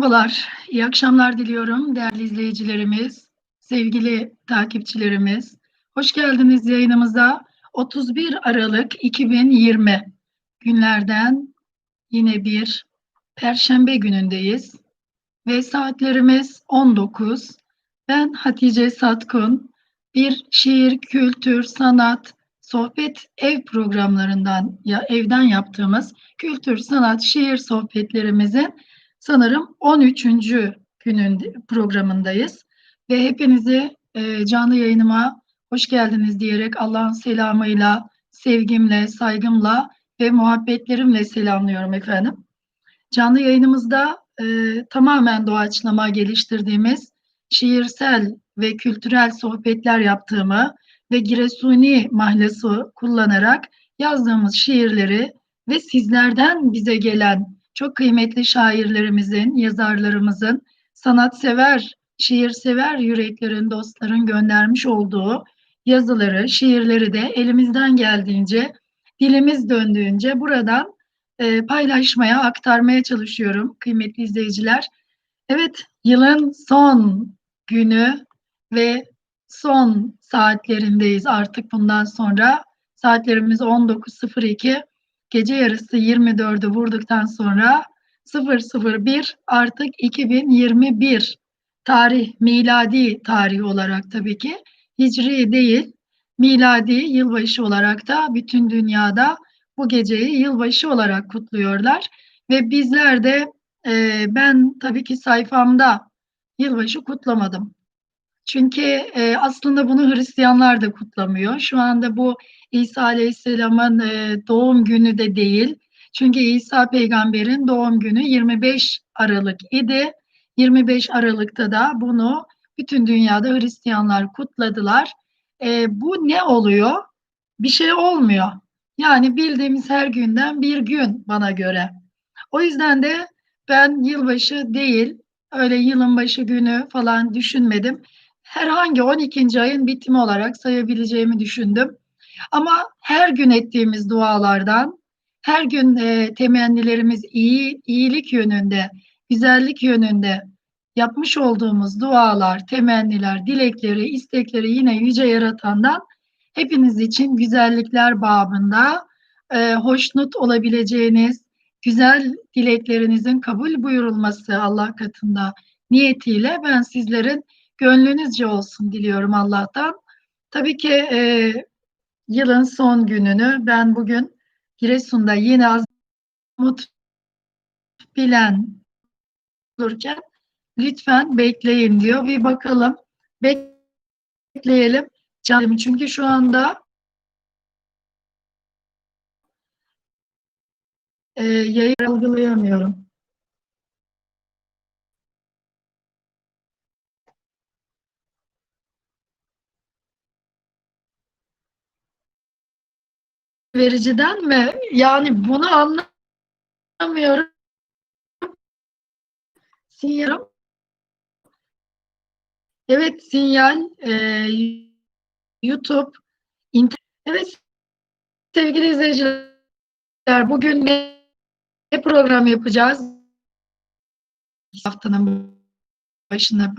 Merhabalar, iyi akşamlar diliyorum değerli izleyicilerimiz, sevgili takipçilerimiz. Hoş geldiniz yayınımıza. 31 Aralık 2020 günlerden yine bir Perşembe günündeyiz ve saatlerimiz 19. Ben Hatice Satkun, bir şiir, kültür, sanat, sohbet ev programlarından ya evden yaptığımız kültür, sanat, şiir sohbetlerimizin sanırım 13. günün programındayız ve hepinizi e, canlı yayınıma hoş geldiniz diyerek Allah'ın selamıyla, sevgimle, saygımla ve muhabbetlerimle selamlıyorum efendim. Canlı yayınımızda e, tamamen doğaçlama geliştirdiğimiz şiirsel ve kültürel sohbetler yaptığımı ve Giresuni mahlası kullanarak yazdığımız şiirleri ve sizlerden bize gelen çok kıymetli şairlerimizin, yazarlarımızın, sanatsever, şiirsever yüreklerin, dostların göndermiş olduğu yazıları, şiirleri de elimizden geldiğince, dilimiz döndüğünce buradan e, paylaşmaya, aktarmaya çalışıyorum kıymetli izleyiciler. Evet, yılın son günü ve son saatlerindeyiz artık bundan sonra. Saatlerimiz 19.02 gece yarısı 24'ü vurduktan sonra 001 artık 2021 tarih miladi tarih olarak tabii ki hicri değil miladi yılbaşı olarak da bütün dünyada bu geceyi yılbaşı olarak kutluyorlar ve bizler de e, ben tabii ki sayfamda yılbaşı kutlamadım. Çünkü e, aslında bunu Hristiyanlar da kutlamıyor. Şu anda bu İsa Aleyhisselam'ın e, doğum günü de değil. Çünkü İsa peygamberin doğum günü 25 Aralık idi. 25 Aralık'ta da bunu bütün dünyada Hristiyanlar kutladılar. E, bu ne oluyor? Bir şey olmuyor. Yani bildiğimiz her günden bir gün bana göre. O yüzden de ben yılbaşı değil, öyle yılın başı günü falan düşünmedim. Herhangi 12. ayın bitimi olarak sayabileceğimi düşündüm. Ama her gün ettiğimiz dualardan, her gün e, temennilerimiz iyi, iyilik yönünde, güzellik yönünde yapmış olduğumuz dualar, temenniler, dilekleri, istekleri yine yüce yaratandan hepiniz için güzellikler babında e, hoşnut olabileceğiniz, güzel dileklerinizin kabul buyurulması Allah katında niyetiyle ben sizlerin gönlünüzce olsun diliyorum Allah'tan. Tabii ki e, yılın son gününü ben bugün Giresun'da yine Azmut bilen olurken lütfen bekleyin diyor. Bir bakalım. Bekleyelim. Canım çünkü şu anda e, yayın algılayamıyorum. Vericiden mi? Yani bunu anlamıyorum. Sinyal. Evet sinyal e, YouTube internet. Evet sevgili izleyiciler bugün ne program yapacağız? Haftanın başında